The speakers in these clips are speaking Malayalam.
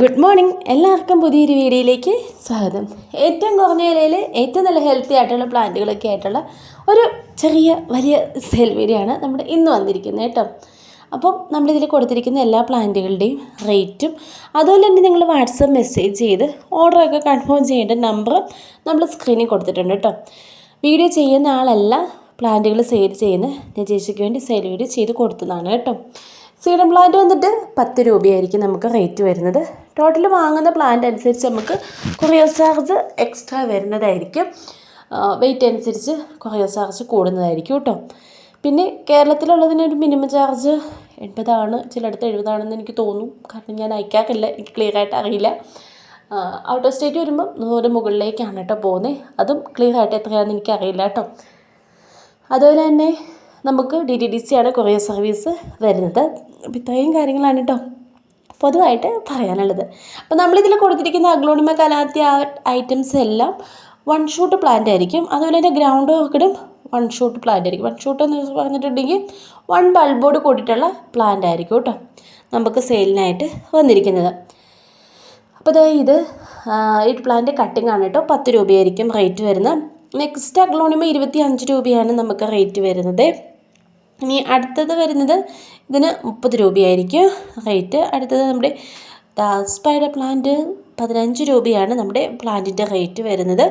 ഗുഡ് മോർണിംഗ് എല്ലാവർക്കും പുതിയൊരു വീഡിയോയിലേക്ക് സ്വാഗതം. ഏറ്റവും കുറഞ്ഞ വിലയിൽ ഏറ്റവും നല്ല ഹെൽത്തി ആയിട്ടുള്ള പ്ലാന്റുകളൊക്കെ ആയിട്ടുള്ള ഒരു ചെറിയ വലിയ സെൽ വീഡിയോ ആണ് നമ്മുടെ ഇന്ന് വന്നിരിക്കുന്നത് കേട്ടോ. അപ്പം നമ്മളിതിൽ കൊടുത്തിരിക്കുന്ന എല്ലാ പ്ലാന്റുകളുടെയും റേറ്റും അതുപോലെ തന്നെ നിങ്ങൾ വാട്സപ്പ് മെസ്സേജ് ചെയ്ത് ഓർഡറൊക്കെ കൺഫേം ചെയ്യേണ്ട നമ്പർ നമ്മൾ സ്ക്രീനിൽ കൊടുത്തിട്ടുണ്ട് കേട്ടോ. വീഡിയോ ചെയ്യുന്ന ആളല്ല പ്ലാന്റുകൾ സെയിൽ ചെയ്യുന്ന ചേച്ചിക്ക് വേണ്ടി സെയിൽ വീഡിയോ ചെയ്ത് കൊടുത്തതാണ് കേട്ടോ. സീഡം പ്ലാന്റ് വന്നിട്ട് പത്ത് രൂപയായിരിക്കും നമുക്ക് റേറ്റ് വരുന്നത്. ടോട്ടൽ വാങ്ങുന്ന പ്ലാന്റ് അനുസരിച്ച് നമുക്ക് കൊറിയർ ചാർജ് എക്സ്ട്രാ വരുന്നതായിരിക്കും. വെയിറ്റ് അനുസരിച്ച് കൊറിയർ ചാർജ് കൂടുന്നതായിരിക്കും കേട്ടോ. പിന്നെ കേരളത്തിലുള്ളതിനൊരു മിനിമം ചാർജ് എൺപതാണ് ചിലയിടത്ത് എഴുപതാണെന്ന് എനിക്ക് തോന്നും. കാരണം ഞാൻ അയക്കാറില്ല എനിക്ക് ക്ലിയർ ആയിട്ട് അറിയില്ല. ഔട്ട് ഓഫ് സ്റ്റേറ്റ് വരുമ്പം നൂറ് മുകളിലേക്കാണ് കേട്ടോ പോകുന്നത്. അതും ക്ലിയർ ആയിട്ട് എത്രയാണെന്ന് എനിക്കറിയില്ല കേട്ടോ. അതുപോലെ തന്നെ നമുക്ക് ഡി ടി ഡി സി ആണ് കൊറിയർ സർവീസ് വരുന്നത്. അപ്പോൾ ഇത്രയും കാര്യങ്ങളാണ് കേട്ടോ പൊതുവായിട്ട് പറയാനുള്ളത്. അപ്പോൾ നമ്മളിതിൽ കൊടുത്തിരിക്കുന്ന അഗ്ലോണിമ കലാത്തിയ ഐറ്റംസ് എല്ലാം വൺ ഷൂട്ട് പ്ലാന്റ് ആയിരിക്കും. അതുപോലെ തന്നെ ഗ്രൗണ്ട് ഓർക്കിഡും വൺ ഷൂട്ട് പ്ലാന്റ് ആയിരിക്കും. വൺ ഷൂട്ട് എന്ന് പറഞ്ഞിട്ടുണ്ടെങ്കിൽ വൺ ബൾബോട് കൂടിയിട്ടുള്ള പ്ലാന്റ് ആയിരിക്കും കേട്ടോ നമുക്ക് സെയിലിനായിട്ട് വന്നിരിക്കുന്നത്. അപ്പോൾ ഇത് ഈ പ്ലാന്റ് കട്ടിംഗ് ആണ് കേട്ടോ പത്ത് രൂപയായിരിക്കും റേറ്റ് വരുന്നത്. നെക്സ്റ്റ് അഗ്ലോണിമ ഇരുപത്തി അഞ്ച് രൂപയാണ് നമുക്ക് റേറ്റ് വരുന്നത്. ഇനി അടുത്തത് വരുന്നത് ഇതിന് മുപ്പത് രൂപയായിരിക്കും റേറ്റ് അടുത്തത് നമ്മുടെ സ്പൈഡർ പ്ലാന്റ് പതിനഞ്ച് രൂപയാണ് നമ്മുടെ പ്ലാന്റിന്റെ റേറ്റ് വരുന്നത്.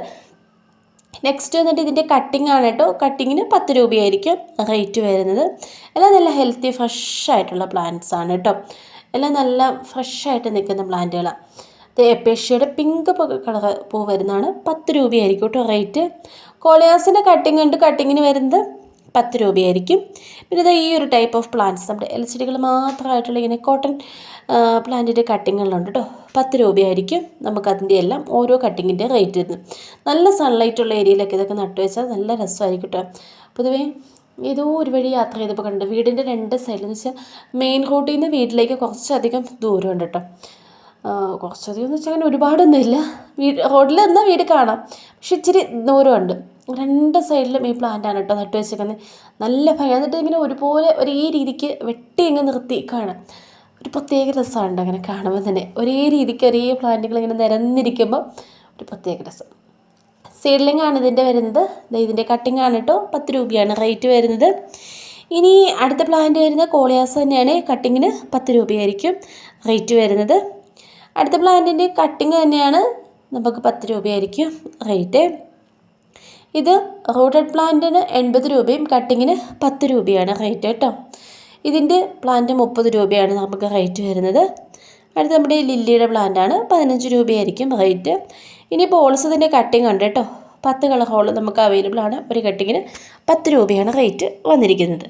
നെക്സ്റ്റ് വന്നിട്ട് ഇതിന്റെ കട്ടിംഗ് ആണ് കേട്ടോ. കട്ടിങ്ങിന് പത്ത് രൂപയായിരിക്കും റേറ്റ് വരുന്നത്. എല്ലാം നല്ല ഹെൽത്തി ഫ്രഷ് ആയിട്ടുള്ള പ്ലാന്റ്സ് ആണ് കേട്ടോ. എല്ലാം നല്ല ഫ്രഷ് ആയിട്ട് നിൽക്കുന്ന പ്ലാന്റുകളാണ് എപ്പേഷ്യയുടെ പിങ്ക് കളർ പൂ വരുന്നതാണ്. പത്ത് രൂപയായിരിക്കും കേട്ടോ റേറ്റ്. കോളിയാസിന്റെ കട്ടിങ് ഉണ്ട് കട്ടിങ്ങിന് വരുന്നത് പത്ത് രൂപയായിരിക്കും. പിന്നെ ഇത് ഈ ഒരു ടൈപ്പ് ഓഫ് പ്ലാന്റ്സ് നമ്മുടെ എൽ ചെടികൾ മാത്രമായിട്ടുള്ള ഇങ്ങനെ കോട്ടൺ പ്ലാന്റിന്റെ കട്ടിങ്ങുകളുണ്ട് കേട്ടോ. പത്ത് രൂപയായിരിക്കും നമുക്കതിന്റെ എല്ലാം ഓരോ കട്ടിങ്ങിന്റെ റേറ്റ് വരുന്നത്. നല്ല സൺലൈറ്റ് ഉള്ള ഏരിയയിലൊക്കെ ഇതൊക്കെ നട്ടു വെച്ചാൽ നല്ല രസമായിരിക്കും കേട്ടോ. പൊതുവേ ഏതോ ഒരു വഴി യാത്ര ചെയ്തപ്പോൾ കണ്ടു. വീടിന്റെ രണ്ട് സൈഡിൽ എന്ന് വെച്ചാൽ മെയിൻ റോഡിൽ നിന്ന് വീട്ടിലേക്ക് കുറച്ചധികം ദൂരമുണ്ട് കേട്ടോ. കുറച്ചധികം എന്ന് വെച്ചാൽ അങ്ങനെ ഒരുപാടൊന്നും ഇല്ല വീട് റോഡിൽ നിന്നാൽ വീട് കാണാം. പക്ഷെ ഇച്ചിരി ദൂരമുണ്ട്. രണ്ട് സൈഡിലും ഈ പ്ലാന്റാണ് കേട്ടോ നട്ടു വെച്ചേക്കുന്നത് നല്ല ഭംഗി. എന്നിട്ട് ഇങ്ങനെ ഒരുപോലെ ഒരേ രീതിക്ക് വെട്ടി ഇങ്ങ് നിർത്തി കാണാം. ഒരു പ്രത്യേക രസമുണ്ട് അങ്ങനെ കാണുമ്പോൾ തന്നെ. ഒരേ രീതിക്ക് ഒരേ പ്ലാന്റുകൾ ഇങ്ങനെ നിരന്നിരിക്കുമ്പോൾ ഒരു പ്രത്യേക രസം. സീഡ്ലിംഗ് ആണ് ഇതിന്റെ വരുന്നത്. ഇതിന്റെ കട്ടിംഗ് ആണ് കേട്ടോ. പത്ത് രൂപയാണ് റേറ്റ് വരുന്നത്. ഇനി അടുത്ത പ്ലാന്റ് വരുന്ന കോളിയാസ് തന്നെയാണ്. കട്ടിങ്ങിന് പത്ത് രൂപയായിരിക്കും റേറ്റ് വരുന്നത്. അടുത്ത പ്ലാന്റിന്റെ കട്ടിങ് തന്നെയാണ്. നമുക്ക് പത്ത് രൂപയായിരിക്കും റേറ്റ് ഇത് റൂട്ടഡ് പ്ലാന്റിന് എൺപത് രൂപയും കട്ടിങ്ങിന് പത്ത് രൂപയാണ് റേറ്റ് കേട്ടോ. ഇതിന്റെ പ്ലാന്റ് മുപ്പത് രൂപയാണ് നമുക്ക് റേറ്റ് വരുന്നത്. അടുത്ത നമ്മുടെ ലില്ലിയുടെ പ്ലാന്റാണ് പതിനഞ്ച് രൂപയായിരിക്കും റേറ്റ് ഇനി പോൾസ് ഇതിന്റെ കട്ടിങ് ഉണ്ട് കേട്ടോ. പത്ത് കളർ ഹോൾ നമുക്ക് അവൈലബിൾ ആണ്. ഒരു കട്ടിങ്ങിന് പത്ത് രൂപയാണ് റേറ്റ് വന്നിരിക്കുന്നത്.